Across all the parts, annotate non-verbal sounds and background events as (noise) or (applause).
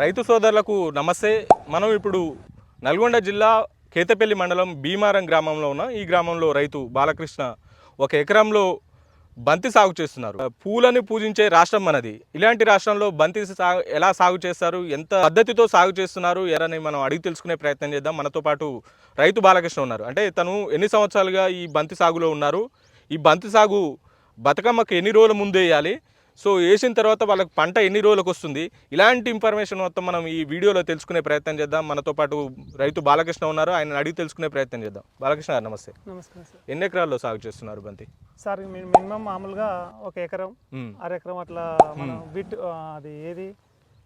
రైతు సోదరులకు నమస్తే. మనం ఇప్పుడు నల్గొండ జిల్లా కేతపల్లి మండలం భీమారం గ్రామంలో ఉన్న ఈ గ్రామంలో రైతు బాలకృష్ణ ఒక ఎకరంలో బంతి సాగు చేస్తున్నారు. పూలని పూజించే రాష్ట్రం మనది. ఇలాంటి రాష్ట్రంలో బంతి సాగు ఎలా సాగు చేస్తారు? ఎంత పద్ధతితో సాగు చేస్తున్నారు? ఎరని మనం అడిగి తెలుసుకునే ప్రయత్నం చేద్దాం. మనతో పాటు రైతు బాలకృష్ణ ఉన్నారు. అంటే తను ఎన్ని సంవత్సరాలుగా ఈ బంతి సాగులో ఉన్నారు? ఈ బంతి సాగు బతుకమ్మకు ఎన్ని రోజుల ముందు వేయాలి? సో వేసిన తర్వాత వాళ్ళకి పంట ఎన్ని రోజులకు వస్తుంది ఇలాంటి ఇన్ఫర్మేషన్ మొత్తం మనం ఈ వీడియోలో తెలుసుకునే ప్రయత్నం చేద్దాం. మనతో పాటు రైతు బాలకృష్ణ ఉన్నారు. ఆయన అడిగి తెలుసుకునే ప్రయత్నం చేద్దాం. బాలకృష్ణ గారు నమస్తే. నమస్కారం సార్. ఎన్ని ఎకరాల్లో సాగు చేస్తున్నారు బంతి? సార్ మినిమం మామూలుగా ఒక ఎకరం. అర ఎకరం అట్లా మనం బిట్ అది ఏది?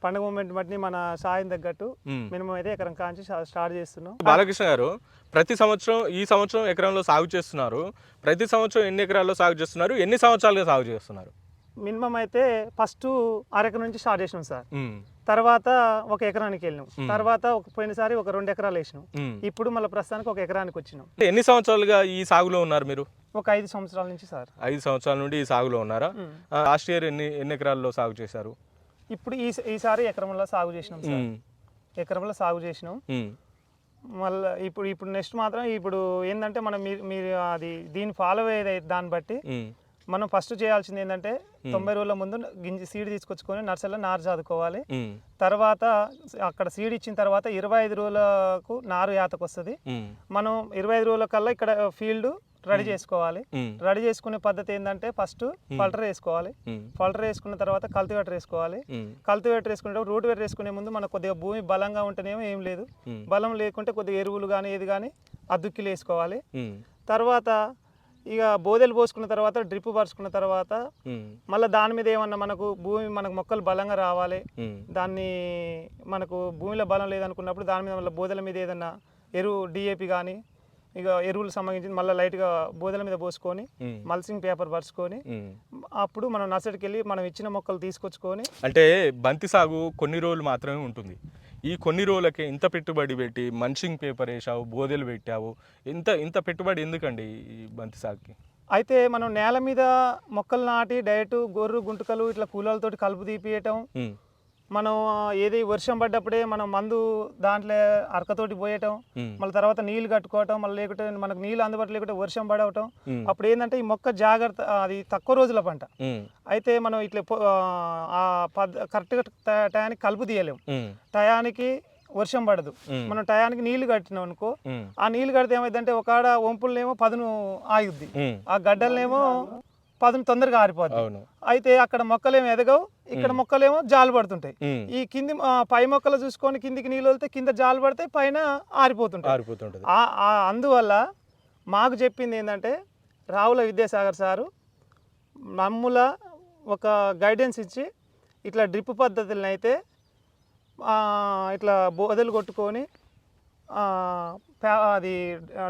పండుగ మూమెంట్ బట్టి మన సాయం తగ్గట్టు. మినిమం అయితే ఎకరం కాంచి స్టా- స్టార్ట్ చేస్తున్నాం. బాలకృష్ణ గారు ప్రతి సంవత్సరం ఈ సంవత్సరం ఎకరంలో సాగు చేస్తున్నారు. ప్రతి సంవత్సరం ఎన్ని ఎకరాల్లో సాగు చేస్తున్నారు? ఎన్ని సంవత్సరాలుగా సాగు చేస్తున్నారు? మినిమం అయితే ఫస్ట్ అర ఎకరం నుంచి స్టార్ట్ చేసినాం సార్. తర్వాత ఒక ఎకరానికి వెళ్ళినాం తర్వాత ఒక పోయినసారి ఒక రెండు ఎకరాలు వేసినాం. ఇప్పుడు మళ్ళీ ప్రస్తుతానికి ఒక ఎకరానికి వచ్చినాం ఎన్ని సంవత్సరాలుగా ఈ సాగులో ఉన్నారు మీరు ఒక ఐదు సంవత్సరాల నుంచి సార్ ఐదు సంవత్సరాల నుండి ఈ సాగులో ఉన్నారా. లాస్ట్ ఇయర్ ఎన్ని ఎన్ని ఎకరాల్లో సాగు చేశారు ఇప్పుడు ఈ ఈసారి ఎకరంలో సాగు చేసినాం సార్. ఎకరంలో సాగు చేసినాం. మళ్ళీ ఇప్పుడు ఇప్పుడు నెక్స్ట్ మాత్రం ఇప్పుడు ఏంటంటే మనం మీరు మీరు అది దీన్ని ఫాలో అయ్యేది దాన్ని బట్టి. మనం ఫస్ట్ చేయాల్సింది ఏంటంటే తొంభై రోజుల ముందు గింజ సీడ్ తీసుకొచ్చుకొని నర్సరీలో నారు చదువుకోవాలి. తర్వాత అక్కడ సీడ్ ఇచ్చిన తర్వాత ఇరవై ఐదు రోజులకు నారు యాతకు వస్తుంది. మనం ఇరవై ఐదు రోజుల కల్లా ఇక్కడ ఫీల్డ్ రెడీ చేసుకోవాలి. రెడీ చేసుకునే పద్ధతి ఏంటంటే ఫస్ట్ ఫల్టర్ వేసుకోవాలి. ఫల్టర్ వేసుకున్న తర్వాత కల్టివేటర్ వేసుకోవాలి మ్మ్. కల్టివేటర్ వేసుకునేటప్పుడు రూట్ వేటర్ వేసుకునే ముందు మనకు కొద్దిగా భూమి బలంగా ఉంటేనేమో ఏం లేదు. బలం లేకుంటే కొద్దిగా ఎరువులు కానీ ఏది కానీ అద్దుక్కిలు వేసుకోవాలి. తర్వాత ఇక బోదెలు పోసుకున్న తర్వాత డ్రిప్ పరుచుకున్న తర్వాత. మళ్ళీ దాని మీద ఏమన్నా మనకు భూమి మనకు మొక్కలు బలంగా రావాలి. దాన్ని మనకు భూమిలో బలం లేదనుకున్నప్పుడు దాని మీద మళ్ళీ బోదెల మీద ఏదన్నా ఎరువు డిఏపి కానీ ఇక ఎరువులకు సంబంధించి మళ్ళీ లైట్గా బోదెల మీద పోసుకొని. మల్సింగ్ పేపర్ పరుచుకొని. అప్పుడు మనం నర్సరీకి వెళ్ళి మనం ఇచ్చిన మొక్కలు తీసుకొచ్చుకొని అంటే బంతి సాగు కొన్ని రోజులు మాత్రమే ఉంటుంది ఈ కొన్ని రోజులకే ఇంత పెట్టుబడి పెట్టి మన్షింగ్ పేపర్ వేసావు బోదెలు పెట్టావు ఇంత ఇంత పెట్టుబడి ఎందుకండి ఈ బంతి సాగుకి అయితే మనం నేల మీద మొక్కలు నాటి డైరెక్ట్ గొర్రు గుంటకలు ఇట్లా కూలలతోటి కలుపు తీపియటం. మనం ఏది వర్షం పడ్డప్పుడే మనం మందు దాంట్లో అరకతోటి పోయటం. మళ్ళీ తర్వాత నీళ్ళు కట్టుకోవటం మళ్ళీ లేకుంటే మనకు నీళ్ళు అందుబాటులో లేకుంటే వర్షం పడవటం. అప్పుడు ఏంటంటే ఈ మొక్క జాగ్రత్త అది తక్కువ రోజుల పంట. అయితే మనం ఇట్లా కరెక్ట్గా టయానికి కలుపు తీయలేము. టయానికి వర్షం పడదు. మనం టయానికి నీళ్ళు కట్టినాం అనుకో. ఆ నీళ్ళు కడితే ఏమైందంటే ఒకడ వంపులనేమో పదును ఆగుద్ది. ఆ గడ్డలనేమో పదును తొందరగా ఆరిపోద్ది. అయితే అక్కడ మొక్కలేమో ఎదగవు ఇక్కడ మొక్కలేమో జాలు పడుతుంటాయి. ఈ కింది పై మొక్కలు చూసుకొని కిందికి నీళ్ళు వెళ్తే కింద జాలు పడతాయి పైన ఆరిపోతుంటాయి. ఆరిపోతుంటుంది. అందువల్ల మాకు చెప్పింది ఏంటంటే రావుల విద్యాసాగర్ సారు మమ్ముల ఒక గైడెన్స్ ఇచ్చి ఇట్లా డ్రిప్ పద్ధతులను అయితే ఇట్లా బోదలు కొట్టుకొని అది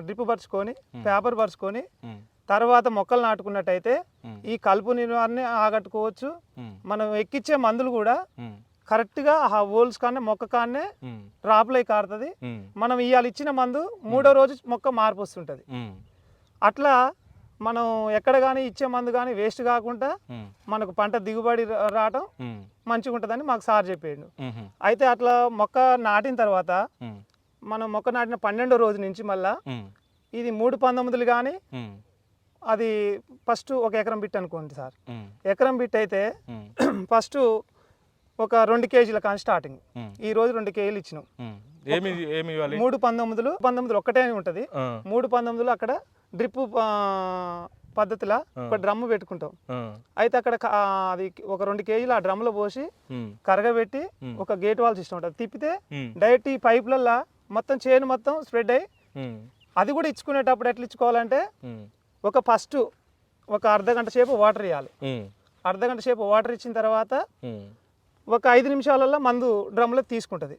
డ్రిప్ పరుచుకొని పేపర్ పరుచుకొని. తర్వాత మొక్కలు నాటుకున్నట్టయితే. ఈ కలుపు నివారణ ఆగట్టుకోవచ్చు. మనం ఎక్కిచ్చే మందులు కూడా మ్మ్. కరెక్ట్గా ఆ హోల్స్ కానీ మొక్క కానే మ్మ్. డ్రాప్లై కారుతుంది. మనం ఇవాళ ఇచ్చిన మందు మూడో రోజు మొక్క మార్పు వస్తుంటుంది. అట్లా మనం ఎక్కడ కానీ ఇచ్చే మందు కానీ వేస్ట్ కాకుండా. మనకు పంట దిగుబడి రావటం. మంచిగా ఉంటుందని మాకు సార్ చెప్పాడు. అయితే అట్లా మొక్క నాటిన తర్వాత. మనం మొక్క నాటిన పన్నెండో రోజు నుంచి మళ్ళా. ఇది మూడు పంతొమ్మిదిలు కానీ. అది ఫస్ట్ ఒక ఎకరం బిట్ అనుకోండి సార్. ఎకరం బిట్ అయితే. (clears throat) ఫస్ట్ ఒక రెండు కేజీల కానీ స్టార్టింగ్. ఈ రోజు రెండు కేజీలు ఇచ్చినాం మూడు పంతొమ్మిదిలు పంతొమ్మిదిలు ఒక్కటే ఉంటుంది. మూడు పంతొమ్మిదిలు అక్కడ డ్రిప్ పద్ధతిలో ఒక డ్రమ్ము పెట్టుకుంటాం. అయితే అక్కడ అది ఒక రెండు కేజీలు ఆ డ్రమ్లో పోసి మ్మ్. కరగబెట్టి ఒక గేట్ వాల్ సిస్టమ్ ఉంటుంది తిప్పితే. డైరెక్ట్ ఈ పైపులల్లో మొత్తం చేను మొత్తం స్ప్రెడ్ అయ్యి. అది కూడా ఇచ్చుకునేటప్పుడు ఎట్లా ఇచ్చుకోవాలంటే. ఒక ఫస్ట్ ఒక అర్ధ గంట సేపు వాటర్ ఇవ్వాలి. అర్ధ గంట సేపు వాటర్ ఇచ్చిన తర్వాత. ఒక ఐదు నిమిషాలలో మందు డ్రమ్లో తీసుకుంటుంది.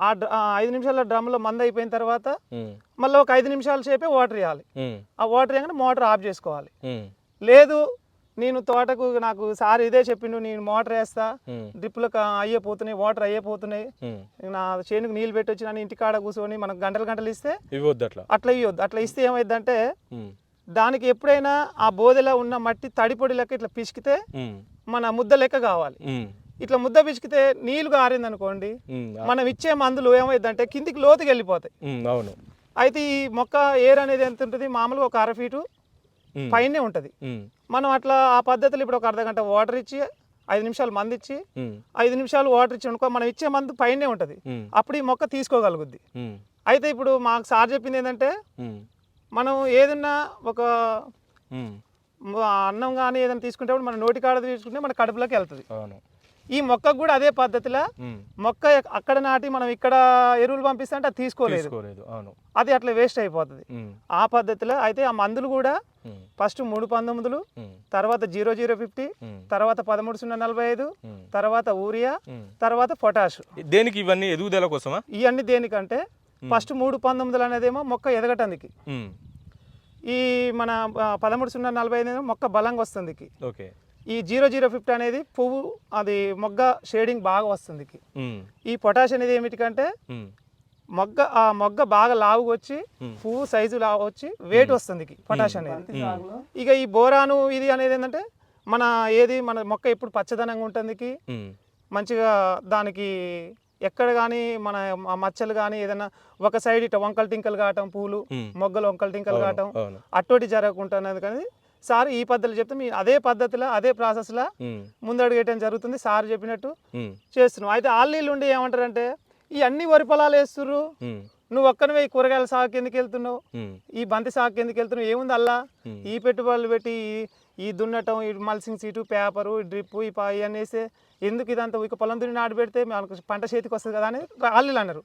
ఆ ఐదు నిమిషాల డ్రమ్లో మందు అయిపోయిన తర్వాత. మళ్ళీ ఒక ఐదు నిమిషాల సేపే వాటర్ ఇవ్వాలి. ఆ వాటర్ వేయగానే మోటార్ ఆఫ్ చేసుకోవాలి. లేదు నేను తోటకు నాకు సార్ ఇదే చెప్పిండు నేను మోటార్ వేస్తా మ్మ్. డ్రిప్పులకు అయ్యే పోతున్నాయి వాటర్ అయ్యే పోతున్నాయి మ్మ్. నా చేనుకు నీళ్ళు పెట్టి వచ్చి నన్ను ఇంటికాడ కూర్చొని మనకు గంటలు గంటలు ఇస్తే ఇవ్వద్దు అట్లా అట్లా ఇవ్వద్దు అట్లా ఇస్తే ఏమైందంటే. దానికి ఎప్పుడైనా ఆ బోదెలో ఉన్న మట్టి తడి పొడి లెక్క ఇట్లా పిసికితే. మన ముద్ద లెక్క కావాలి. ఇట్లా ముద్ద పిసికితే నీళ్ళు కారింది అనుకోండి మనం ఇచ్చే మందులు ఏమైందంటే కిందికి లోతుకి వెళ్ళిపోతాయి. అవును. అయితే ఈ మొక్క ఏర్ అనేది ఎంత ఉంటుంది? మామూలుగా ఒక అర ఫీటు పైనే ఉంటుంది. మనం అట్లా ఆ పద్ధతిలో ఇప్పుడు ఒక అర్ధ గంట వాటర్ ఇచ్చి ఐదు నిమిషాలు మందు ఇచ్చి ఐదు నిమిషాలు వాటర్ ఇచ్చి అనుకో మనం ఇచ్చే మందు పైనే ఉంటుంది. అప్పుడు ఈ మొక్క తీసుకోగలుగుద్ది. అయితే ఇప్పుడు మాకు సార్ చెప్పింది ఏంటంటే మనం ఏదన్నా ఒక అన్నం కానీ ఏదైనా తీసుకుంటే మన నోటి కాడ తీసుకుంటే మన కడుపులోకి వెళ్తుంది. అవును. ఈ మొక్కకు కూడా అదే పద్ధతిలో మొక్క అక్కడ నాటి మనం ఇక్కడ ఎరువులు పంపిస్తే అంటే అది తీసుకోలేదు. అది అట్లా వేస్ట్ అయిపోతుంది. ఆ పద్ధతిలో అయితే ఆ మందులు కూడా ఫస్ట్ మూడు పంతొమ్మిదిలు తర్వాత జీరో జీరో ఫిఫ్టీ తర్వాత పదమూడు సున్నా నలభై ఐదు తర్వాత ఊరియా. తర్వాత పొటాష్. దేనికి ఇవన్నీ ఎదుగుదల కోసమా? ఇవన్నీ దేనికంటే ఫస్ట్ మూడు పంతొమ్మిదిలు అనేదేమో మొక్క ఎదగటానికి. ఈ మన పదమూడు సున్నా నలభై ఐదు మొక్క బలంగా వస్తుంది ఓకే. ఈ జీరో జీరో ఫిఫ్టీ అనేది పువ్వు అది మొగ్గ షేడింగ్ బాగా వస్తుంది ఈ పొటాష్ అనేది ఏమిటికంటే మొగ్గ ఆ మొగ్గ బాగా లావుగా వచ్చి. పువ్వు సైజు లావు వచ్చి వెయిట్ వస్తుంది పొటాష్ అనేది. ఇక ఈ బోరాను ఇది అనేది ఏంటంటే మన ఏది మన మొక్క ఎప్పుడు పచ్చదనంగా ఉంటుంది మంచిగా దానికి ఎక్కడ కానీ మన మచ్చలు కానీ ఏదైనా ఒక సైడ్ ఇట్లా వంకలు టింకలు కావటం పూలు. మొగ్గలు వంకలు టింకలు కావటం అవును. అట్టోటి జరగకుంటున్నది కానీ సార్ ఈ పద్ధతిలో చెప్తే మీ అదే పద్ధతిలో అదే ప్రాసెస్లో ముందడుగేయటం జరుగుతుంది. సార్ చెప్పినట్టు చేస్తున్నాం. అయితే ఆళ్ళు ఉండి ఏమంటారంటే ఈ అన్ని వరి పొలాలు వేస్తుర్రు. ఉమ్, నువ్వు ఒక్కనివే ఈ కూరగాయల సాగు ఎందుకు వెళ్తున్నావు? ఈ బంతి సాగు ఎందుకు వెళ్తున్నావు? ఏముంది అల్లా. ఈ పెట్టుబడులు పెట్టి ఈ- దున్నటం ఈ మల్సింగ్ సీటు పేపరు ఈ డ్రిప్ ఈ పా ఇవన్నీ వేస్తే ఎందుకు ఇదంతా ఇక పొలం దున్ని నాటు పెడితే మనకు పంట చేతికి వస్తుంది కదా అని వాళ్ళు అన్నారు.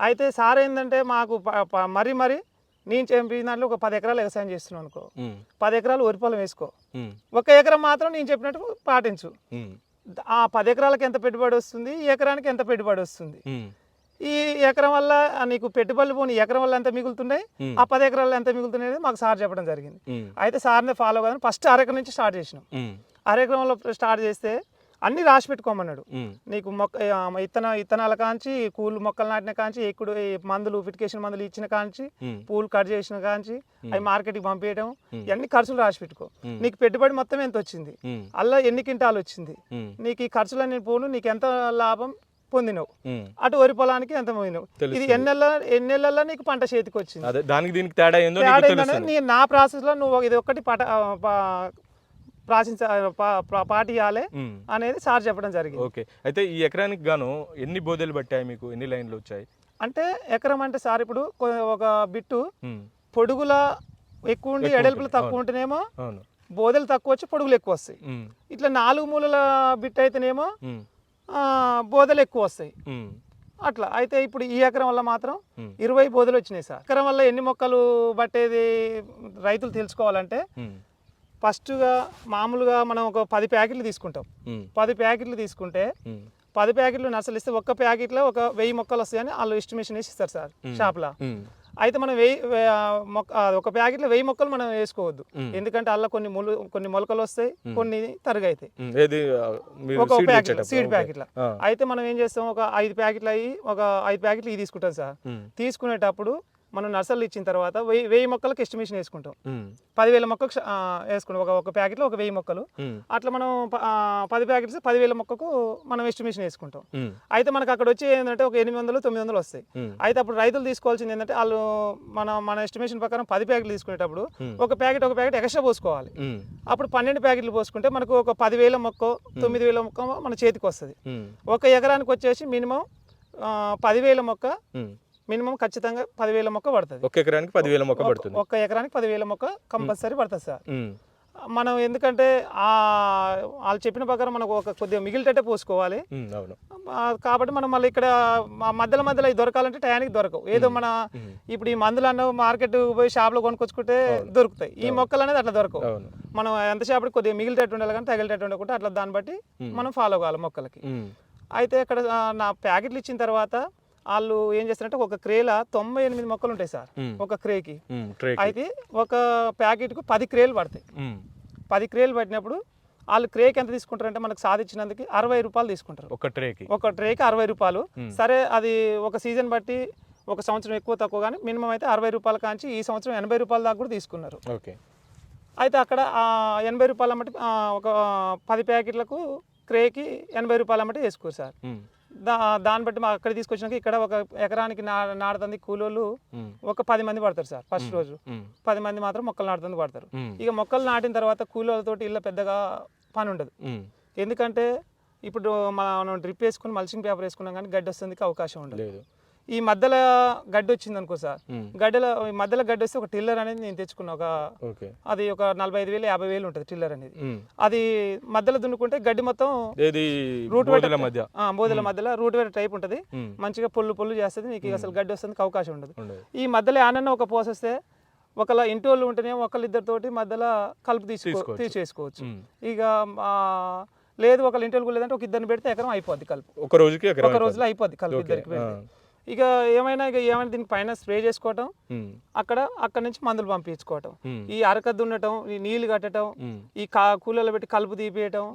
అయితే సార్ ఏంటంటే మాకు మరీ మరీ నేను చెప్పిన దాంట్లో ఒక పది ఎకరాలు వ్యవసాయం చేస్తున్నాను అనుకో. పది ఎకరాలు వరి పొలం వేసుకో. ఒక ఎకరం మాత్రం నేను చెప్పినట్టు పాటించు. ఆ పది ఎకరాలకు ఎంత పెట్టుబడి వస్తుంది? ఈ ఎకరానికి ఎంత పెట్టుబడి వస్తుంది? ఈ ఎకరం వల్ల నీకు పెట్టుబడులు పోని ఎకరం వల్ల ఎంత మిగులుతున్నాయి. ఆ పది ఎకరాల్లో ఎంత మిగులుతున్నాయి మాకు సార్ చెప్పడం జరిగింది. అయితే సార్ని ఫాలో కాదని ఫస్ట్ అరెకరం నుంచి స్టార్ట్ చేసినాం. అరెకరంలో స్టార్ట్ చేస్తే అన్ని రాసి పెట్టుకోమన్నాడు. నీకు మొక్క ఇత్తన ఇత్తనాల కాంచి కూలు మొక్కలు నాటిన కాంచి ఎక్కుడు ఈ మందులు ఫిటికేషన్ మందులు ఇచ్చిన కాంచి పూలు కట్ చేసిన కాంచి అవి మార్కెట్కి పంపించడం. ఇవన్నీ ఖర్చులు రాసి పెట్టుకో. నీకు పెట్టుబడి మొత్తం ఎంత వచ్చింది? అలా ఎన్ని క్వింటాలు వచ్చింది? నీకు ఈ ఖర్చులన్నీ పోను నీకు ఎంత లాభం? పొందినవు. అటు వరి పొలానికి ఎంత పోయినావు? ఇది. ఎన్నెల్ల ఎన్నెళ్ళల్లో నీకు పంట చేతికి వచ్చింది. అదే దానికి దీనికి తేడా ఏందో నీ నా ప్రాసెస్లో నువ్వు ఇది ఒక్కటి పట ప్రాచించ పాటియాలే అనేది సార్ చెప్పడం జరిగింది. ఓకే. అయితే ఈ ఎకరానికి గాను ఎన్ని బోదెలు పట్టాయి మీకు? ఎన్ని లైన్లు వచ్చాయి? అంటే ఎకరం అంటే సార్ ఇప్పుడు ఒక బిట్టు పొడుగుల ఎక్కువ ఉండి ఎడల్పులు తక్కువ ఉంటేనేమో బోదెలు తక్కువ వచ్చి పొడుగులు ఎక్కువ వస్తాయి. ఇట్లా నాలుగు మూలల బిట్ అయితేనేమో బోదెలు ఎక్కువ వస్తాయి. అట్లా. అయితే ఇప్పుడు ఈ ఎకరం వల్ల మాత్రం ఇరవై బోదెలు వచ్చినాయి సార్. ఎకరం వల్ల ఎన్ని మొక్కలు పట్టేది రైతులు తెలుసుకోవాలంటే ఫస్ట్గా మామూలుగా మనం ఒక పది ప్యాకెట్లు తీసుకుంటాం. పది ప్యాకెట్లు తీసుకుంటే పది ప్యాకెట్లు నర్సలు ఇస్తే ఒక్క ప్యాకెట్లో ఒక వెయ్యి మొక్కలు వస్తాయని వాళ్ళు ఎస్టిమేషన్ వేసి ఇస్తారు సార్ షాప్లో. అయితే మనం వెయ్యి మొక్క ఒక ప్యాకెట్లో వెయ్యి మొక్కలు మనం వేసుకోవద్దు. ఎందుకంటే అలా కొన్ని మొలు కొన్ని మొలకలు వస్తాయి కొన్ని తరుగైతాయి. ఒక ప్యాకెట్ సీడ్. ప్యాకెట్ల అయితే మనం ఏం చేస్తాం ఒక ఐదు ప్యాకెట్లు అయ్యి ఒక ఐదు ప్యాకెట్లు ఇవి తీసుకుంటాం సార్. తీసుకునేటప్పుడు మనం నర్సరీలు ఇచ్చిన తర్వాత వెయ్యి వెయ్యి మొక్కలకు ఎస్టిమేషన్ వేసుకుంటాం. పదివేల మొక్కకు వేసుకుంటాం ఒక ఒక ప్యాకెట్లో ఒక వెయ్యి మొక్కలు. అట్లా మనం పది ప్యాకెట్స్ పదివేల మొక్కకు మనం ఎస్టిమేషన్ వేసుకుంటాం. అయితే మనకు అక్కడ వచ్చి ఏంటంటే ఒక ఎనిమిది వందలు తొమ్మిది వందలు వస్తాయి. అయితే అప్పుడు రైతులు తీసుకోవాల్సింది ఏంటంటే వాళ్ళు మన మన ఎస్టిమేషన్ ప్రకారం పది ప్యాకెట్లు తీసుకునేటప్పుడు. ఒక ప్యాకెట్ ఒక ప్యాకెట్ ఎక్స్ట్రా పోసుకోవాలి. అప్పుడు పన్నెండు ప్యాకెట్లు పోసుకుంటే మనకు ఒక పదివేల మొక్క తొమ్మిది వేల మొక్క మన చేతికి వస్తుంది. ఒక ఎకరానికి వచ్చేసి మినిమం పదివేల మొక్క. మినిమం ఖచ్చితంగా పదివేల మొక్క పడుతుంది. ఒక ఎకరానికి పదివేల మొక్క పడుతుంది. ఒక్క ఎకరానికి పదివేల మొక్క కంపల్సరీ పడుతుంది సార్. మనం ఎందుకంటే ఆ వాళ్ళు చెప్పిన ప్రకారం మనకు ఒక కొద్దిగా మిగిలిటట్టే పోసుకోవాలి. కాబట్టి మనం మళ్ళీ ఇక్కడ మధ్యలో మధ్యలో దొరకాలంటే టయానికి దొరకవు. ఏదో మన ఇప్పుడు ఈ మందులు అన్న మార్కెట్ పోయి షాప్లో కొనుక్కొచ్చుకుంటే దొరుకుతాయి. ఈ మొక్కలు అనేది అట్లా దొరకవు. మనం ఎంతసేపటికి కొద్దిగా మిగిలిటట్టు ఉండాలి కానీ తగిలిటట్టు ఉండకుండా అట్లా దాన్ని బట్టి మనం ఫాలో కావాలి మొక్కలకి. అయితే ఇక్కడ నా ప్యాకెట్లు ఇచ్చిన తర్వాత వాళ్ళు ఏం చేస్తారంటే ఒక క్రేల తొంభై ఎనిమిది మొక్కలు ఉంటాయి సార్ ఒక క్రేకి. అయితే ఒక ప్యాకెట్కు పది క్రేలు పడతాయి. పది క్రేలు పట్టినప్పుడు వాళ్ళు క్రేక్ ఎంత తీసుకుంటారంటే మనకు సాధించినందుకు అరవై రూపాయలు తీసుకుంటారు. ఒక ట్రేకి. ఒక ట్రేకి అరవై రూపాయలు. సరే అది ఒక సీజన్ బట్టి ఒక సంవత్సరం ఎక్కువ తక్కువ కానీ మినిమం అయితే అరవై రూపాయల కాంచి ఈ సంవత్సరం ఎనభై రూపాయల దాకా కూడా తీసుకున్నారు. ఓకే. అయితే అక్కడ ఆ ఎనభై రూపాయల ఆ, ఒక పది ప్యాకెట్లకు క్రేకి ఎనభై రూపాయలు అమ్మటే వేసుకోరు సార్. దా దాన్ని బట్టి మా అక్కడ తీసుకొచ్చినాక ఇక్కడ ఒక ఎకరానికి నా నాడుతుంది కూలోళ్ళు ఒక పది మంది పడతారు సార్ ఫస్ట్ రోజు. పది మంది మాత్రం మొక్కలు నాటుతుంది పడతారు. ఇక మొక్కలు నాటిన తర్వాత కూలీలతోటి ఇళ్ళ పెద్దగా పని ఉండదు ఎందుకంటే ఇప్పుడు మనం డ్రిప్ వేసుకుని మల్చింగ్ పేపర్ వేసుకున్నాం కానీ గడ్డి వస్తుంది అవకాశం ఉండదు. ఈ మధ్యలో గడ్డి వచ్చింది అనుకో సార్. గడ్డలో ఈ మధ్యలో గడ్డి వస్తే ఒక టిల్లర్ అనేది నేను తెచ్చుకున్నా ఒక అది ఒక నలభై ఐదు వేలు యాభై వేలు ఉంటుంది టిల్లర్ అనేది. అది మధ్యలో దున్నుకుంటే గడ్డి మొత్తం రూట్ బోధుల మధ్య. బోధల మధ్యలో రూట్ వేరే టైప్ ఉంటుంది. మంచిగా పొల్లు పొల్లు చేస్తుంది నీకు అసలు గడ్డి వస్తుంది అవకాశం ఉండదు. ఈ మధ్యలో ఏమన్నా ఒక పోసేస్తే ఒకళ్ళ ఇంటి వాళ్ళు ఉంటేనే ఒకళ్ళిద్దరితోటి మధ్యలో కలుపు తీసుకో. తీసేసుకోవచ్చు. ఇక లేదు ఒకళ్ళ ఇంటి వాళ్ళు లేదంటే ఒక ఇద్దరిని పెడితే ఎకరం అయిపోద్ది కలుపు. ఒక రోజుకి ఒక రోజులో అయిపోద్ది. కలుపు ఇద్దరికి. ఇక ఏమైనా ఇక ఏమైనా దీనికి పైన స్ప్రే చేసుకోవటం అక్కడ అక్కడ నుంచి మందులు పంపించుకోవటం. ఈ అరక దున్నటం ఈ నీళ్ళు కట్టడం ఈ కా కూలలో పెట్టి కలుపు తీపియటం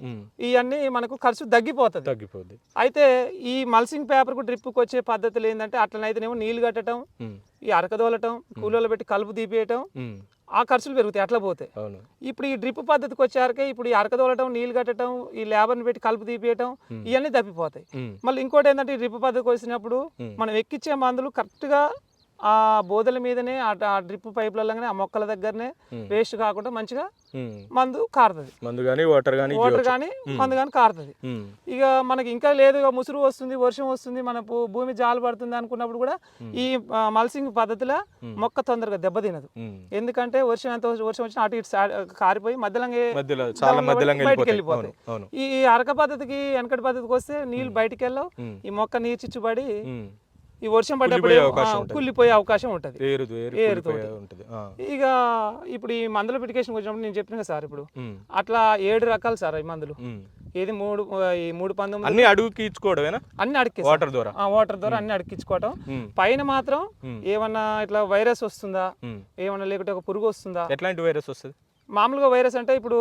ఇవన్నీ మనకు ఖర్చు తగ్గిపోతుంది. తగ్గిపోద్ది. అయితే ఈ మల్సింగ్ పేపర్కు డ్రిప్కి వచ్చే పద్ధతులు ఏంటంటే అట్లనైతేనేమో నీళ్ళు కట్టడం ఈ అరక దోలటం కూలలో పెట్టి కలుపు తీపియటం ఆ ఖర్చులు పెరుగుతాయి అట్లా అవును. ఇప్పుడు ఈ డ్రిప్ పద్ధతికి వచ్చారకే ఇప్పుడు ఈ అరక దోలటం నీళ్ళు కట్టడం ఈ లేబర్ని పెట్టి కలుపు తీపియటం ఇవన్నీ తప్పిపోతాయి. మళ్ళీ ఇంకోటి ఏంటంటే ఈ డ్రిప్ పద్ధతికి వచ్చినప్పుడు. మనం ఎక్కిచ్చే మందులు కరెక్ట్గా ఆ బోదల మీదనే ఆ డ్రిప్ పైపులలోనే ఆ మొక్కల దగ్గరనే. వేస్ట్ కాకుండా మంచిగా మందు కారుతుంది. మందు కానీ వాటర్ కానీ వాటర్ కానీ మందు కానీ కారుతుంది. ఇక మనకి ఇంకా లేదు ముసురు వస్తుంది వర్షం వస్తుంది మన భూమి జాలు పడుతుంది అనుకున్నప్పుడు కూడా ఈ మల్సింగ్ పద్ధతిలో మొక్క తొందరగా దెబ్బతినదు. ఎందుకంటే వర్షం ఎంత వర్షం వచ్చినా అటు ఇటు కారిపోయి మధ్యలో బయటికి వెళ్ళిపోతాయి. అవును ఈ అరక పద్ధతికి వెనకటి పద్ధతికి వస్తే నీళ్ళు బయటికి వెళ్ళవు ఈ మొక్క నీచిచ్చుబడి ఉమ్. ఈ వర్షం పడ్డప్పుడు కుళ్ళిపోయే అవకాశం ఉంటుంది. ఇక ఇప్పుడు ఈ మందుల పిటికేషన్ వచ్చినప్పుడు నేను చెప్పిన సార్ ఇప్పుడు అట్లా ఏడు రకాలు సార్ ఈ మందులు. ఏది మూడు ఈ మూడు పంతొమ్మిది అన్ని అడుగుకి ఇచ్చుకోవడమేనా? అన్ని అడికి వాటర్ ద్వారా. వాటర్ ద్వారా అన్ని అడికించుకోవటం పైన మాత్రం. ఏమన్నా ఇట్లా వైరస్ వస్తుందా. ఏమన్నా లేకుంటే ఒక పురుగు వస్తుందా? ఎట్లాంటి వైరస్ వస్తుంది? మామూలుగా వైరస్ అంటే ఇప్పుడు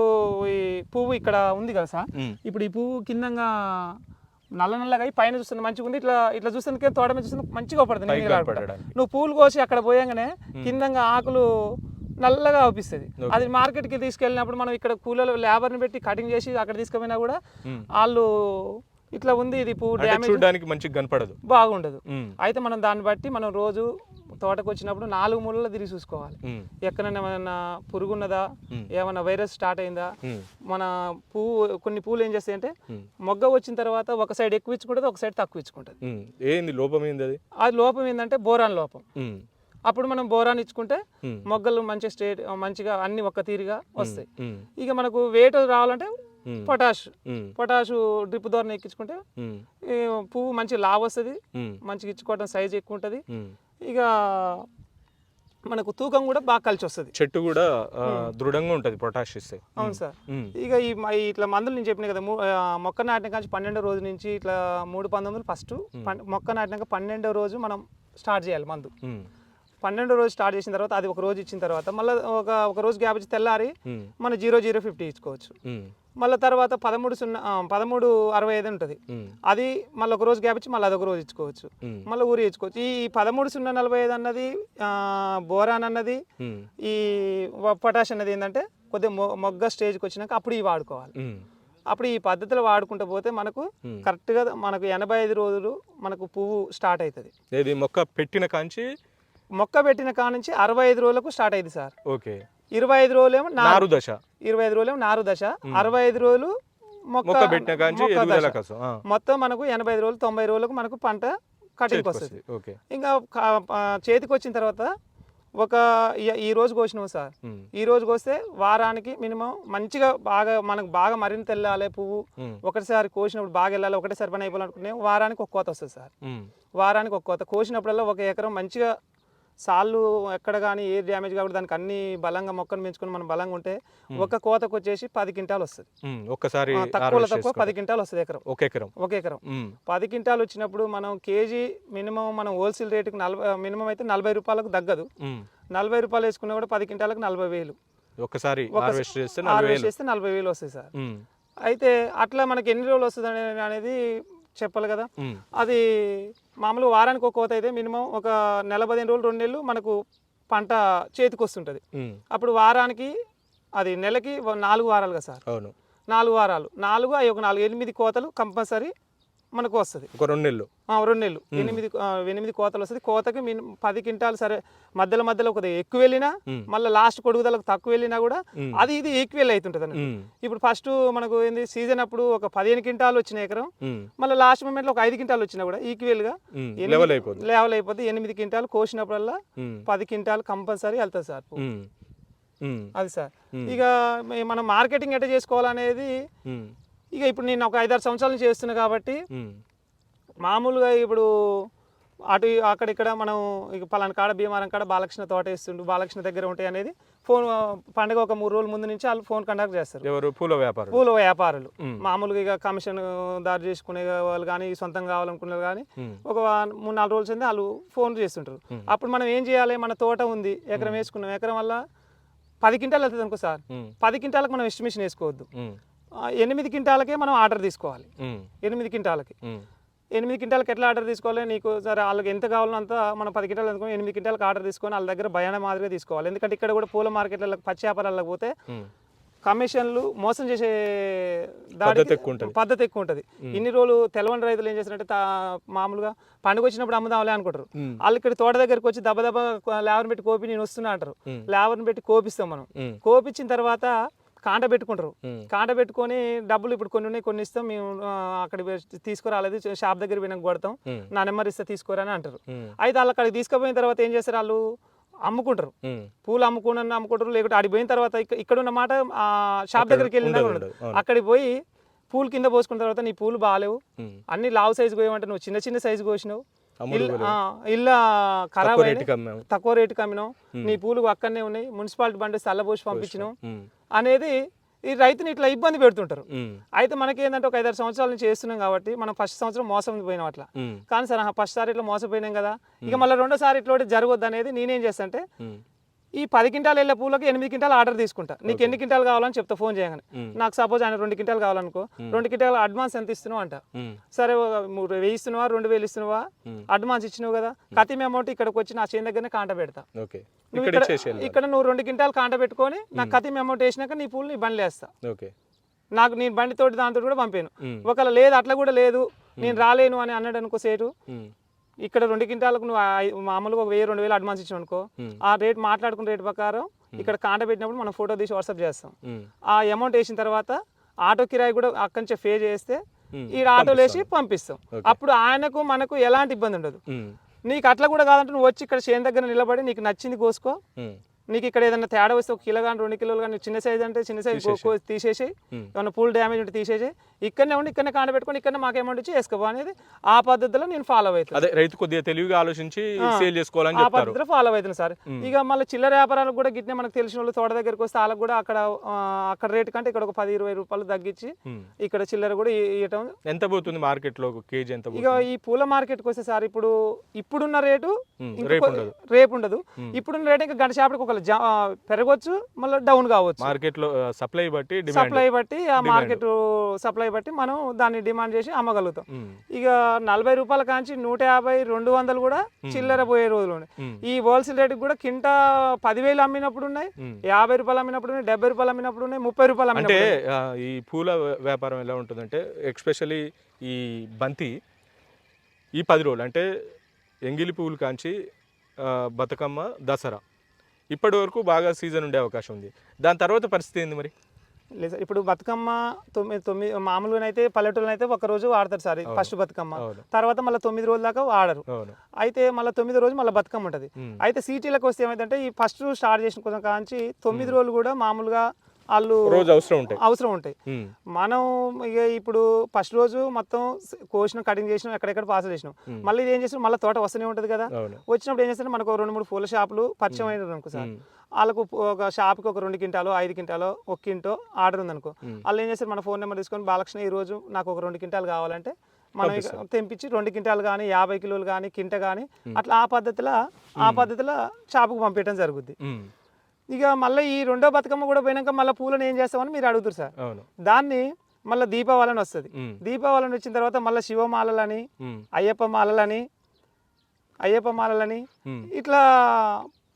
ఈ పువ్వు ఇక్కడ ఉంది కదా సార్. ఇప్పుడు ఈ పువ్వు కిందంగా నల్ల నల్లగా అయి పైన చూస్తుంది మంచిగా ఉంది ఇట్లా ఇట్లా చూస్తుంది తోట మీద చూస్తుంది మంచిగా పడుతుంది. నువ్వు పూలు కోసి అక్కడ పోయంగానే కిందంగా ఆకులు నల్లగా అవుపిస్తుంది. అది మార్కెట్కి తీసుకెళ్ళినప్పుడు మనం ఇక్కడ కూలలో లేబర్ని పెట్టి కటింగ్ చేసి అక్కడ తీసుకుపోయినా కూడా. వాళ్ళు ఇట్లా ఉంది ఇది పువ్వు డ్యామేజ్ చూడడానికి మంచిగా కనపడదు. బాగుండదు. అయితే మనం దాన్ని బట్టి మనం రోజు తోటకు వచ్చినప్పుడు నాలుగు మూలలో తిరిగి చూసుకోవాలి. ఎక్కడైనా ఏమైనా పురుగు ఉన్నదా. ఏమైనా వైరస్ స్టార్ట్ అయిందా? మన పువ్వు కొన్ని పూలు ఏం చేస్తాయి అంటే మొగ్గ వచ్చిన తర్వాత ఒక సైడ్ ఎక్కువ ఇచ్చుకుంటుంది ఒక సైడ్ తక్కువ ఇచ్చుకుంటుంది. ఏంది లోపం ఏంది అది అది లోపం ఏంటంటే బోరాన్ లోపం. అప్పుడు మనం బోరాన్ ఇచ్చుకుంటే మొగ్గలు మంచి స్టేట్ మంచిగా అన్ని ఒక్క తీరుగా వస్తాయి. ఇక మనకు వెయిట్ రావాలంటే పొటాష్. పొటాషు డ్రిప్ ద్వారా ఎక్కించుకుంటే పువ్వు మంచి లావ్ వస్తుంది మంచిగా ఇచ్చుకోవడం సైజ్ ఎక్కువ ఉంటుంది. ఇక మనకు తూకం కూడా బాగా కలిసి వస్తుంది. చెట్టు కూడా దృఢంగా ఉంటుంది పొటాష్ ఇస్తే అవును సార్. ఇక ఈ ఇట్లా మందులు నేను చెప్పిన కదా మొక్క నాటిన కానీ పన్నెండో రోజు నుంచి ఇట్లా మూడు పంతొమ్మిది ఫస్ట్ మొక్క నాటినాక పన్నెండో రోజు మనం స్టార్ట్ చేయాలి మందు. పన్నెండో రోజు స్టార్ట్ చేసిన తర్వాత అది ఒక రోజు ఇచ్చిన తర్వాత మళ్ళీ ఒక ఒక రోజు గ్యాప్ ఇచ్చి తెల్లారి మన జీరో జీరో ఫిఫ్టీ ఇచ్చుకోవచ్చు. మళ్ళీ తర్వాత పదమూడు సున్నా పదమూడు అరవై ఐదు ఉంటుంది. అది మళ్ళీ ఒక రోజు గ్యాప్ ఇచ్చి మళ్ళీ అదొక రోజు ఇచ్చుకోవచ్చు. మళ్ళీ ఊరి ఇచ్చుకోవచ్చు. ఈ పదమూడు సున్నా నలభై ఐదు అన్నది బోరాన్ అన్నది ఈ పొటాష్ అన్నది ఏంటంటే కొద్దిగా మొగ్గ స్టేజ్కి వచ్చినాక అప్పుడు ఇవి వాడుకోవాలి. అప్పుడు ఈ పద్ధతిలో వాడుకుంటూ పోతే మనకు. కరెక్ట్గా మనకు ఎనభై ఐదు రోజులు మనకు పువ్వు స్టార్ట్ అవుతుంది మొక్క పెట్టిన కాంచి? మొక్క పెట్టిన కాడ నుంచి అరవై ఐదు రోజులకు స్టార్ట్ అయింది సార్. ఓకే. ఇరవై ఐదు రోజులేమో నారు. నారు దశ ఇరవై ఐదు రోజులేమో నారు దశ అరవై ఐదు రోజులు మొక్క పెట్టిన మొత్తం మనకు ఎనభై ఐదు రోజులు తొంభై రోజులకు మనకు పంట కటింగ్ చేతికి వస్తుంది. ఇంకా చేతికి వచ్చిన తర్వాత ఒక ఈ- రోజు కోసినావు సార్. ఈ రోజు కోస్తే వారానికి మినిమం మంచిగా బాగా మనకు బాగా మరింత వెళ్ళాలి పువ్వు ఒకటిసారి కోసినప్పుడు బాగా వెళ్ళాలి ఒకటేసారి పని అయిపోవాలనుకునే వారానికి ఒక కోత వస్తుంది సార్. వారానికి ఒక కోత. కోసినప్పుడల్లా ఒక ఎకరం మంచిగా సాళ్ళు ఎక్కడ కానీ ఏ డ్యామేజ్ కాకుండా దానికి అన్ని బలంగా మొక్కను పెంచుకొని మనం బలంగా ఉంటే ఒక కోతకు వచ్చేసి పది క్వింటాలు వస్తుంది. ఒక్కసారి harvest తక్కువ చేసుకో. పది క్వింటాలు వస్తుంది ఎకరం. ఒక ఎకరం. ఒక ఎకరం. పది క్వింటాలు వచ్చినప్పుడు మనం కేజీ మినిమం మనం హోల్సేల్ రేటుకి నలభై మినిమం అయితే నలభై రూపాయలకు తగ్గదు. నలభై రూపాయలు వేసుకున్నా కూడా పది క్వింటాలకు నలభై వేలు. ఒక్కసారి ఒక- హార్వెస్ట్ చేస్తే నలభై వేలు. వస్తాయి సార్. అయితే అట్లా మనకి ఎన్ని రోజులు వస్తుంది అనే- అనేది చెప్పాలి కదా. అది మామూలుగా వారానికి ఒక కోత అయితే మినిమం ఒక నెల పదిహేను రోజులు రెండు నెలలు మనకు పంట చేతికి వస్తుంటుంది అప్పుడు వారానికి అది నెలకి నాలుగు వారాలుగా సార్. అవును. నాలుగు వారాలు. నాలుగు అవి ఒక నాలుగు ఎనిమిది కోతలు కంపల్సరీ మనకు వస్తుంది. ఒక రెండు నెలలు. రెండు నెలలు. ఎనిమిది ఎనిమిది కోతలు వస్తుంది. కోతకి మిన్ పది క్వింటాలు సరే మధ్యలో మధ్యలో కొద్దిగా ఎక్కువ వెళ్ళినా. మళ్ళీ లాస్ట్ కొడుగుదలకు తక్కువ వెళ్ళినా కూడా. అది ఇది ఈక్వల్ అవుతుంటుంది ఉమ్, ఇప్పుడు ఫస్ట్ మనకు ఏంది సీజన్ అప్పుడు ఒక పదిహేను క్వింటాలు వచ్చిన ఎకరం మళ్ళీ లాస్ట్ మూమెంట్లో ఒక ఐదు క్వింటాలు వచ్చినా కూడా ఈక్వల్గా ఉమ్, లెవెల్ అయిపోతుంది లేవల్ అయిపోద్ది. ఎనిమిది క్వింటాలు కోసినప్పుడల్లా పది క్వింటాలు కంపల్సరీ వెళ్తుంది సార్. అది సార్. ఇక మనం మార్కెటింగ్ ఎట్లా చేసుకోవాలనేది ఇక ఇప్పుడు నేను ఒక ఐదారు సంవత్సరాల నుంచి చేస్తున్నా కాబట్టి మామూలుగా ఇప్పుడు అటు అక్కడ ఇక్కడ మనం ఇక పలానా కాడ భీమారం కాడ బాలకృష్ణ తోట వేస్తుండు బాలకృష్ణ దగ్గర ఉంటాయి అనేది ఫోన్ పండుగ ఒక మూడు రోజుల ముందు నుంచి వాళ్ళు ఫోన్ కండక్ట్ చేస్తారు. ఎవరు? పూల వ్యాపారం పూల వ్యాపారులు. మ్మ్. మామూలుగా ఇక కమిషన్ దారి చేసుకునే వాళ్ళు కానీ సొంతంగా కావాలనుకునే వాళ్ళు కానీ ఒక మూడు నాలుగు రోజుల చెంది వాళ్ళు ఫోన్ చేస్తుంటారు. అప్పుడు మనం ఏం చేయాలి? మన తోట ఉంది ఎకరం వేసుకున్నాం. ఎకరం వల్ల పది క్వింటాలు వెళ్తుంది అనుకో సార్. పది క్వింటాలకు మనం ఎస్టిమేషన్ వేసుకోవద్దు. ఎనిమిది క్వింటాలకే మనం ఆర్డర్ తీసుకోవాలి. ఎనిమిది క్వింటాలకి. ఎనిమిది క్వింటాలకి ఎట్లా ఆర్డర్ తీసుకోవాలి? నీకు సరే వాళ్ళకి ఎంత కావాలో అంత మనం పది క్వింటాలు అనుకుని ఎనిమిది క్వింటాలకు ఆర్డర్ తీసుకొని వాళ్ళ దగ్గర భయాన మాదిరిగా తీసుకోవాలి. ఎందుకంటే ఇక్కడ కూడా పూల మార్కెట్లలో పచ్చి వ్యాపారాలకు పోతే కమిషన్లు మోసం చేసే ఉంటది. పద్ధతి ఎక్కువ ఉంటుంది. ఇన్ని రోజులు తెలవని రైతులు ఏం చేస్తారంటే మామూలుగా పండుగ వచ్చినప్పుడు అమ్ముదాంలే అనుకుంటారు. వాళ్ళు ఇక్కడ తోట దగ్గరికి వచ్చి దెబ్బ దెబ్బ లేబర్ని పెట్టి కోపి నేను వస్తున్నా అంటారు. ఉమ్. లేబర్ని పెట్టి కోపిస్తాం మనం. కోపించిన తర్వాత కాంట పెట్టుకుంటారు. కాంట పెట్టుకొని డబ్బులు ఇప్పుడు కొన్ని ఉన్నాయి కొన్ని ఇస్తాం. మేము అక్కడ తీసుకురాలేదు షాప్ దగ్గర పోయినాక కొడతాం. నా నెంబర్ ఇస్తే తీసుకోరా అని అంటారు అయితే వాళ్ళు అక్కడికి తీసుకుపోయిన తర్వాత ఏం చేస్తారు వాళ్ళు? అమ్ముకుంటారు. పూలు అమ్ముకున్న అమ్ముకుంటారు లేకుంటే అడిగి పోయిన తర్వాత ఇక్క- ఇక్కడ ఉన్న మాట ఆ షాప్ దగ్గరికి వెళ్ళినా ఉండదు. అక్కడికి పోయి పూలు కింద పోసుకున్న తర్వాత నీ పూలు బాగాలేవు. అన్ని లావు సైజు కోయమంటే నువ్వు చిన్న చిన్న సైజు కోసినావు అమ్ముడు ఇల్లు ఖరాబ్ తక్కువ. రేటుకి అమ్మినావు నీ పూలు అక్కడనే ఉన్నాయి. మున్సిపాలిటీ బండి చల్లబోసి పంపించినావు ఉమ్, అనేది ఈ రైతుని ఇట్లా ఇబ్బంది పెడుతుంటారు. అయితే మనకి ఏంటంటే ఒక ఐదారు సంవత్సరాల నుంచి చేస్తున్నాం కాబట్టి మనం ఫస్ట్ సంవత్సరం మోసం పోయినాం అట్లా. కానీ సార్ ఫస్ట్ సారి ఇట్లా మోసపోయినాం కదా. ఇక మళ్ళీ రెండోసారి ఇట్లా జరగొద్దు అనేది నేనేం చేస్తా అంటే ఉమ్, ఈ పది క్వింటాలు వెళ్ళే పూలకి ఎనిమిది క్వింటాలు ఆర్డర్ తీసుకుంటా. నీకు ఎన్ని క్వింటాలు కావాలని చెప్తా ఫోన్ చేయగానే. నాకు సపోజ్ ఆయన రెండు క్వింటాలు కావాలనుకో రెండు క్వింటాలు అడ్వాన్స్ ఎంత ఇస్తున్నావు అంట. సరే మూడు వెయ్యి ఇస్తున్నావా రెండు వేలు ఇస్తున్నావా. అడ్వాన్స్ ఇచ్చినావు కదా. కతిమ అమౌంట్ ఇక్కడికి వచ్చి నా చేను దగ్గరనే కాంట పెడతా. ఇక్కడ నువ్వు రెండు క్వింటాలు కాంట పెట్టుకొని నాకు కతిమ అమౌంట్ వేసినాక నీ పూలు నీ బండ్లు వేస్తా. ఓకే. నాకు నేను బండితోటి దాంతో కూడా పంపాను. ఒకవేళ లేదు అట్లా కూడా లేదు. నేను రాలేను అని అన్నాడు అనుకో సేటు. ఇక్కడ రెండు క్వింటాలకు నువ్వు మామూలుగా ఒక వెయ్యి రెండు వేలు అడ్వాన్స్ ఇచ్చావు అనుకో ఆ రేట్ మాట్లాడుకున్న రేట్ ప్రకారం ఇక్కడ కాంట పెట్టినప్పుడు మనం ఫోటో తీసి వాట్సాప్ చేస్తాం. ఆ అమౌంట్ వేసిన తర్వాత ఆటో కిరాయి కూడా అక్కడి నుంచి పే చేస్తే ఈ ఆటోలు వేసి పంపిస్తాం. అప్పుడు ఆయనకు మనకు ఎలాంటి ఇబ్బంది ఉండదు. నీకు అట్లా కూడా కాదంటే నువ్వు వచ్చి ఇక్కడ చేను దగ్గర నిలబడి నీకు నచ్చింది కోసుకో. నీకు ఇక్కడ ఏదైనా తేడా వస్తే ఒక కిలో కానీ రెండు కిలోలు కానీ చిన్న సైజ్ అంటే చిన్న సైజ్ తీసేసి. ఏమైనా పూల్ డ్యామేజ్ ఉంటే తీసేసి ఇక్కడనే ఉండి ఇక్కడనే కాండ పెట్టుకొని ఇక్కడనే మాకు అమౌంట్ ఇచ్చి అనేది ఆ పద్ధతిలో నేను ఫాలో అవుతాను అదే రైతు కొద్దిగా తెలివిగా ఆలోచించి సేల్ చేసుకోవాలని ఆ పద్ధతిలో ఫాలో అవుతుంది సార్. ఇక మళ్ళీ చిల్లర వ్యాపారాలకు కూడా గిట్నే మనకు తెలిసిన వాళ్ళు తోట దగ్గరికి వస్తే వాళ్ళకి కూడా అక్కడ అక్కడ రేట్ కంటే ఇక్కడ ఒక పది ఇరవై రూపాయలు తగ్గించి. ఇక్కడ చిల్లర కూడా ఇవ్వటం ఎంత పోతుంది మార్కెట్లో ఒక కేజీ ఎంత ఇక ఈ పూల మార్కెట్కి వస్తే సార్ ఇప్పుడు ఇప్పుడున్న రేటు రేపు ఉండదు. రేపు ఉండదు. ఇప్పుడున్న రేట్ ఇంకా గంట సేపటికి ఒక జా- పెరగవచ్చు మళ్ళీ డౌన్ కావచ్చు. మార్కెట్లో సప్లై బట్టి సప్లై బట్టి ఆ మార్కెట్ సప్లై బట్టి మనం దాన్ని డిమాండ్ చేసి అమ్మగలుగుతాం. ఇక నలభై రూపాయల కాంచి నూట యాభై రెండు వందలు కూడా చిల్లర పోయే రోజులు. ఈ హోల్సేల్ రేట్ కూడా కింట పదివేలు అమ్మినప్పుడు ఉన్నాయి. యాభై రూపాయలు అమ్మినప్పుడు ఉన్నాయి డెబ్బై రూపాయలు అమ్మినప్పుడు ఉన్నాయి ముప్పై రూపాయలు అంటే ఈ పూల వ్యాపారం ఎలా ఉంటుందంటే ఎక్స్పెషల్లీ ఈ బంతి ఈ పది రోజులు అంటే ఎంగిలి పువ్వులు కాంచి బతుకమ్మ దసరా. ఇప్పటి వరకు బాగా సీజన్ ఉండే అవకాశం ఉంది. దాని తర్వాత పరిస్థితి ఏంది మరి? లేదు సార్, ఇప్పుడు బతుకమ్మ తొమ్మిది తొమ్మిది మామూలుగా అయితే పల్లెటూరులో అయితే ఒక రోజు ఆడతారు సార్ ఫస్ట్ బతుకమ్మ. తర్వాత మళ్ళీ తొమ్మిది రోజుల దాకా అవును. అయితే మళ్ళీ తొమ్మిది రోజు మళ్ళీ బతుకమ్మ ఉంటుంది. అయితే సిటీలకు వస్తే ఏమైందంటే ఈ ఫస్ట్ స్టార్ట్ చేసిన కొంచెం కాంచి తొమ్మిది రోజులు కూడా మామూలుగా వాళ్ళు రోజు అవసరం ఉంటాయి. అవసరం ఉంటాయి. మనం ఇక ఇప్పుడు ఫస్ట్ రోజు మొత్తం కోసిన కటింగ్ చేసినాం ఎక్కడెక్కడ పాస్ చేసినాం. మళ్ళీ ఇది ఏం చేసినాం మళ్ళీ తోట వస్తూనే ఉంటుంది కదా. వచ్చినప్పుడు ఏం చేస్తారు? మనకు రెండు మూడు పూల షాపులు పరిచయం అయినారు అనుకో సార్. వాళ్ళకు ఒక షాప్కి ఒక రెండు క్వింటాలు ఐదు క్వింటాలు ఒక క్వింటో ఆర్డర్ ఉందనుకో. వాళ్ళు ఏం చేస్తారు? మన ఫోన్ నెంబర్ తీసుకొని బాలకృష్ణ ఈ రోజు నాకు ఒక రెండు క్వింటాలు కావాలంటే మనం తెంపించి రెండు క్వింటాలు కానీ యాభై కిలోలు కానీ కింట కానీ అట్లా ఆ పద్ధతిలో ఆ పద్ధతిలో షాపుకు పంపించడం జరుగుద్ది. ఇక మళ్ళీ ఈ రెండో బతుకమ్మ కూడా పోయినాక మళ్ళీ పూలను ఏం చేస్తామని మీరు అడుగుతారు సార్. దాన్ని మళ్ళీ దీపావళి అని వస్తుంది. ఉమ్. దీపావళి అని వచ్చిన తర్వాత మళ్ళీ శివమాలలని. అయ్యప్ప మాలలని అయ్యప్ప మాలలని. ఇట్లా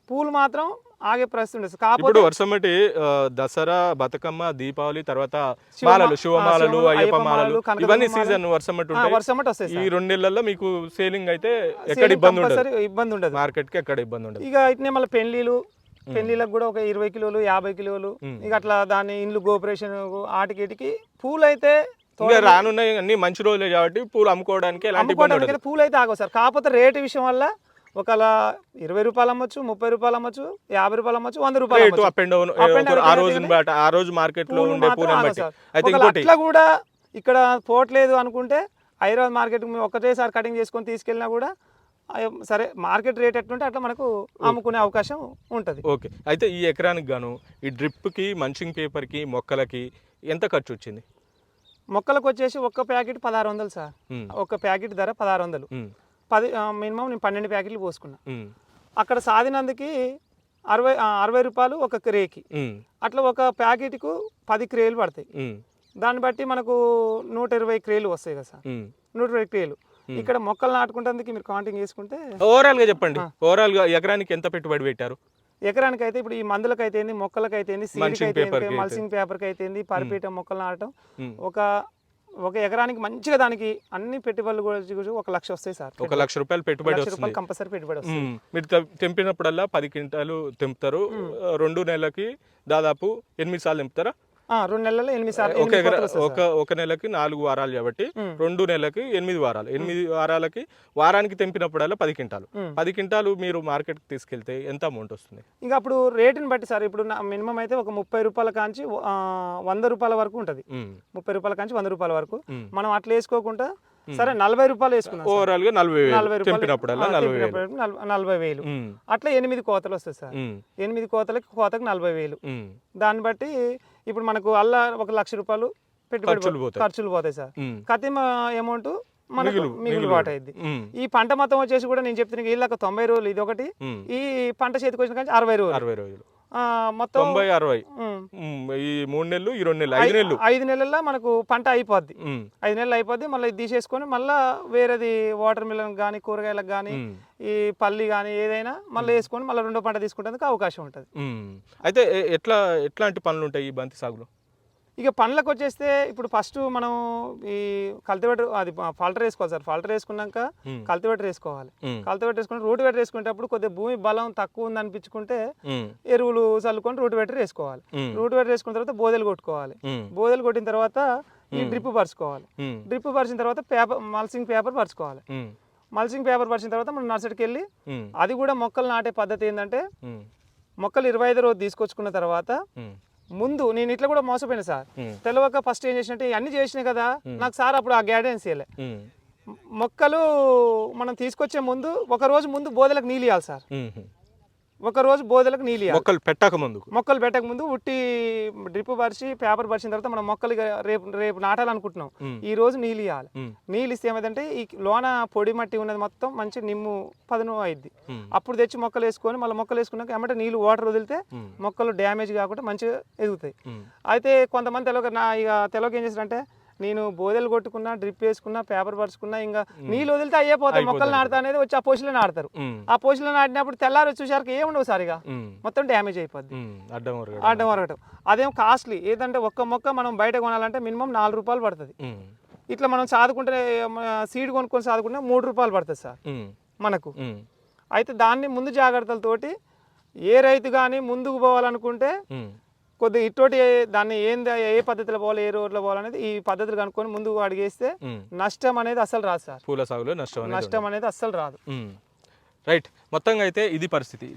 పూలు మాత్రం ఆగే ఇప్పుడు కాకపోతే వర్షం బట్టి దసరా బతుకమ్మ దీపావళి తర్వాత మాలలు శివమాలలు అయ్యప్ప మాలలు ఇవన్నీ. సీజన్ వర్షం బట్టి వర్షం బట్టి వస్తాయి ఈ రెండు నెలల్లో మీకు సేలింగ్ అయితే ఎక్కడ ఇబ్బంది ఉండదు. ఇబ్బంది ఉండదు. మార్కెట్కి ఎక్కడ ఇబ్బంది ఉండదు. ఇక ఇట్నే మళ్ళీ పెళ్ళిలు పెళ్ళిలకు కూడా ఒక ఇరవై కిలోలు యాభై కిలోలు. ఇక అట్లా దాని ఇండ్లు గోపరేషన్ ఆటికి ఇటికి పూలు అయితే రానున్నాయి అన్ని మంచి రోజులే కాబట్టి పూలు అమ్ముకోవడానికి అమ్ముకోవడానికి పూలు అయితే ఆగవు సార్. కాకపోతే రేటు విషయం వల్ల ఒకలా ఇరవై రూపాయలు అమ్మొచ్చు ముప్పై రూపాయలు అమ్మొచ్చు యాభై రూపాయలు అమ్మొచ్చు వంద రూపాయలు. అప్ అండ్ డౌన్ ఆ బట్టి ఆ రోజు మార్కెట్లో ఉండే ఒకవేళ అట్లా కూడా ఇక్కడ పోవట్లేదు అనుకుంటే హైదరాబాద్ మార్కెట్ ఒకటేసారి కటింగ్ చేసుకొని తీసుకెళ్ళినా కూడా సరే మార్కెట్ రేట్ ఎట్లుంటే అట్లా మనకు అమ్ముకునే అవకాశం ఉంటుంది. ఓకే. అయితే ఈ ఎకరానికి గాను ఈ డ్రిప్కి మంచింగ్ పేపర్కి మొక్కలకి ఎంత ఖర్చు వచ్చింది మొక్కలకు వచ్చేసి ఒక్క ప్యాకెట్ పదహారు వందలు సార్. ఉమ్, ఒక ప్యాకెట్ ధర పదహారు వందలు. పది మినిమం నేను పన్నెండు ప్యాకెట్లు పోసుకున్నా. అక్కడ సాధినందుకి అరవై అరవై రూపాయలు ఒక క్రేకి. అట్లా ఒక ప్యాకెట్కు పది క్రేలు పడతాయి. దాన్ని బట్టి మనకు నూట ఇరవై క్రేలు వస్తాయి కదా సార్. నూట ఇరవై క్రేలు. ఇక్కడ మొక్కలు నాటుకుంటేందుకు మీరు కాంటింగ్ చేసుకుంటే ఓవరాల్గా చెప్పండి. ఓవరాల్గా ఎకరానికి ఎంత పెట్టుబడి పెట్టారు? ఎకరానికి అయితే ఇప్పుడు ఈ మందులకు అయితే మొక్కలకు అయితే అయితే. paper కి అయితే. మల్సింగ్ పరిపీట మొక్కలు నాటడం. ఒక ఒక ఎకరానికి మంచిగా దానికి అన్ని పెట్టుబడులు కూడా ఒక లక్ష వస్తాయి సార్. ఒక లక్ష రూపాయలు పెట్టుబడి వస్తుంది. కంపల్సరీ పెట్టుబడి వస్తుంది. మీరు తెంపినప్పుడల్లా పది క్వింటాలు తెంపుతారు. రెండు నెలలకి దాదాపు ఎనిమిది సార్లు తెంపుతారా? రెండు నెలల్లో ఎనిమిది సార్లు ఒక ఎకరా ఒక ఒక నెలకి నాలుగు వారాలు కాబట్టి. రెండు నెలలకి ఎనిమిది వారాలు. ఎనిమిది వారాలకి వారానికి తెంపినప్పుడల్లా పది క్వింటాలు. పది క్వింటాలు మీరు మార్కెట్కి తీసుకెళ్తే ఎంత అమౌంట్ వస్తుంది? ఇంకా అప్పుడు రేటుని బట్టి సార్ ఇప్పుడు మినిమం అయితే ఒక ముప్పై రూపాయల కాంచి వంద రూపాయల వరకు ఉంటుంది. ముప్పై రూపాయల కాంచి వంద రూపాయల వరకు. మనం అట్లా వేసుకోకుండా సరే నలభై రూపాయలు వేసుకున్నాం. ఓవరాల్గా నలభై నలభై రూపాయలు నలభై వేలు. అట్లా ఎనిమిది కోతలు వస్తాయి సార్. ఎనిమిది కోతలకి కోతకు నలభై వేలు. దాన్ని బట్టి ఇప్పుడు మనకు అల్లా ఒక లక్ష రూపాయలు పెట్టుబడి ఖర్చులు పోతాయి. సార్. కతిమ అమౌంట్ మనకు మిగులు- బాట అయింది ఈ పంట మొత్తం వచ్చేసి కూడా నేను చెప్తున్నా వీళ్ళకి తొంభై రోజులు ఇది ఒకటి. ఈ పంట చేతికి వచ్చిన కానీ అరవై రోజులు అరవై రోజులు మొత్తం తొంభై అరవై. ఈ మూడు నెలలు ఈ రెండు నెలలు ఐదు నెలలు. ఐదు నెలల్లో మనకు పంట అయిపోద్ది. ఐదు నెలలు అయిపోద్ది మళ్ళీ ఇది తీసేసుకొని మళ్ళీ వేరేది వాటర్ మిలన్ కానీ కూరగాయలకు కానీ ఈ పల్లి కానీ ఏదైనా మళ్ళీ వేసుకొని మళ్ళీ రెండో పంట తీసుకుంటేందుకు అవకాశం ఉంటుంది. అయితే ఎట్లా ఎట్లాంటి పనులు ఉంటాయి ఈ బంతి సాగులో? ఇక పండ్లకు వచ్చేస్తే ఇప్పుడు ఫస్ట్ మనం ఈ కల్టివేటర్ అది ఫాల్టర్ వేసుకోవాలి సార్. ఫాల్టర్ వేసుకున్నాక ఉమ్, కల్టివేటర్ వేసుకోవాలి. ఉమ్, కల్టివేటర్ వేసుకుని రూట్ వేటర్ వేసుకునేటప్పుడు కొద్దిగా భూమి బలం తక్కువ ఉంది అనిపించుకుంటే ఎరువులు చల్లుకొని రూట్ వేటర్ వేసుకోవాలి. రూట్ వేటర్ వేసుకున్న తర్వాత బోదెలు కొట్టుకోవాలి. బోదెలు కొట్టిన తర్వాత ఈ డ్రిప్ పరుచుకోవాలి. డ్రిప్ పరిచిన తర్వాత పేపర్ మల్సింగ్ పేపర్ పరుచుకోవాలి. మల్సింగ్ పేపర్ పరిచిన తర్వాత మనం నర్సరీకి వెళ్ళి అది కూడా మొక్కలు నాటే పద్ధతి ఏంటంటే మొక్కలు ఇరవై ఐదు రోజు తీసుకొచ్చుకున్న తర్వాత ముందు నేను ఇట్లా కూడా మోసపోయినా సార్. ఉమ్, తెలియక ఫస్ట్ ఏం చేసినట్టే అన్ని చేసినాయి కదా నాకు సార్ అప్పుడు ఆ గైడెన్స్ ఇవ్వలే మొక్కలు మనం తీసుకొచ్చే ముందు ఒక రోజు ముందు బోదలకు నీళ్ళు ఇవ్వాలి సార్. ఒక రోజు బోదలకు నీళ్ళు మొక్కలు పెట్టక ముందుకు మొక్కలు పెట్టక ముందు ఉట్టి డ్రిప్ పరిచి పేపర్ పరిచిన తర్వాత మనం మొక్కలు రేపు రేపు నాటాలనుకుంటున్నాం. ఈ రోజు నీళ్ళు ఇవ్వాలి. నీళ్ళు ఇస్తే ఏమైందంటే ఈ లోన పొడి మట్టి ఉన్నది మొత్తం మంచి నిమ్ము పదును అయింది అప్పుడు తెచ్చి మొక్కలు వేసుకొని మళ్ళీ మొక్కలు వేసుకున్నాక ఏమంటే నీళ్ళు వాటర్ వదిలితే మొక్కలు డ్యామేజ్ కాకుండా మంచిగా ఎదుగుతాయి. అయితే కొంతమంది తెలవక నా ఇక తెలవక ఏం చేస్తారంటే నేను బోదెలు కొట్టుకున్నా డ్రిప్ వేసుకున్నా పేపర్ పరుచుకున్నా ఇంకా నీళ్ళు వదిలితే అయ్యే పోతాయి. మొక్కలు నాటుతా అనేది వచ్చి ఆ పోషిలో నాడతారు ఆ పోషిలో నాటినప్పుడు తెల్లారి చూసారికి ఏముండవు సార్ ఇక ఉమ్, మొత్తం డ్యామేజ్ అయిపోద్ది. అడ్డం వరకటం అదేం కాస్ట్లీ ఏదంటే ఒక్క మొక్క మనం బయట కొనాలంటే మినిమం నాలుగు రూపాయలు పడుతుంది. ఇట్లా మనం సాదుకుంటే సీడ్ కొనుక్కొని సాదుకుంటే మూడు రూపాయలు పడుతుంది సార్. మనకు. అయితే దాన్ని ముందు జాగ్రత్తలతోటి ఏ రైతు కానీ ముందుకు పోవాలనుకుంటే కొద్దిగా ఇటువంటి దాన్ని ఏంది ఏ పద్ధతిలో పోవాలి ఏ రోడ్లో పోవాలనేది ఈ పద్ధతులు కనుక్కొని ముందుకు అడిగేస్తే. నష్టం అనేది అస్సలు రాదు సార్. పూల సాగులో నష్టం నష్టం అనేది అస్సలు రాదు. రైట్. మొత్తంగా అయితే ఇది పరిస్థితి.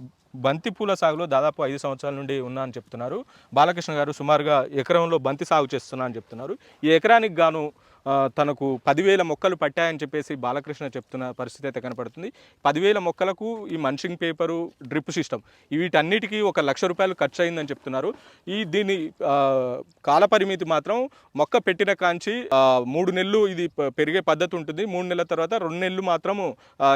బంతి పూల సాగులో దాదాపు ఐదు సంవత్సరాల నుండి ఉన్నా అని చెప్తున్నారు. బాలకృష్ణ గారు సుమారుగా ఎకరంలో బంతి సాగు చేస్తున్నా అని చెప్తున్నారు. ఈ ఎకరానికి గాను తనకు పదివేల మొక్కలు పట్టాయని చెప్పేసి బాలకృష్ణ చెప్తున్న పరిస్థితి అయితే కనపడుతుంది. పదివేల మొక్కలకు ఈ మన్షింగ్ పేపరు డ్రిప్ సిస్టమ్ వీటన్నిటికీ ఒక లక్ష రూపాయలు ఖర్చు అయిందని చెప్తున్నారు. ఈ దీని కాలపరిమితి మాత్రం మొక్క పెట్టిన కాంచి మూడు నెలలు ఇది పెరిగే పద్ధతి ఉంటుంది. మూడు నెలల తర్వాత రెండు నెలలు మాత్రము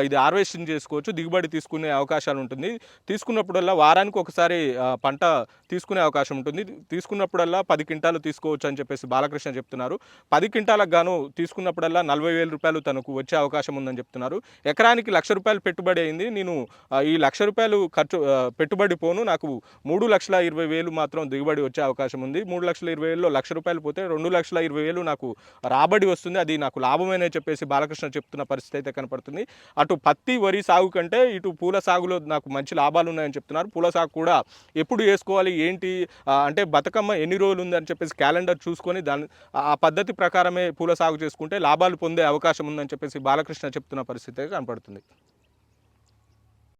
ఇది హార్వెస్టింగ్ చేసుకోవచ్చు దిగుబడి తీసుకునే అవకాశాలు ఉంటుంది. తీసుకున్నప్పుడల్లా వారానికి ఒకసారి పంట తీసుకునే అవకాశం ఉంటుంది. తీసుకున్నప్పుడల్లా పది క్వింటాలు తీసుకోవచ్చు అని చెప్పేసి బాలకృష్ణ చెప్తున్నారు. పది క్వింటాలకు గాను తీసుకున్నప్పుడల్లా నలభై వేల రూపాయలు తనకు వచ్చే అవకాశం ఉందని చెప్తున్నారు. ఎకరానికి లక్ష రూపాయలు పెట్టుబడి అయింది. నేను ఈ లక్ష రూపాయలు ఖర్చు పెట్టుబడి పోను. నాకు మూడు లక్షల ఇరవై వేలు మాత్రం దిగుబడి వచ్చే అవకాశం ఉంది. మూడు లక్షల ఇరవై వేలలో లక్ష రూపాయలు పోతే రెండు లక్షల ఇరవై వేలు నాకు రాబడి వస్తుంది. అది నాకు లాభమేనే చెప్పేసి బాలకృష్ణ చెప్తున్న పరిస్థితి అయితే కనపడుతుంది. అటు పత్తి వరి సాగు కంటే ఇటు పూల సాగులో నాకు మంచి లాభాలు ఉన్నాయని చెప్తున్నారు. పూల సాగు కూడా ఎప్పుడు వేసుకోవాలి ఏంటి అంటే బతుకమ్మ ఎన్ని రోజులు ఉంది అని చెప్పేసి క్యాలెండర్ చూసుకొని దాని ఆ పద్ధతి ప్రకారమే పూల సాగు చేసుకుంటే లాభాలు పొందే అవకాశం ఉందని చెప్పేసి బాలకృష్ణ చెప్తున్న పరిస్థితి కనపడుతుంది.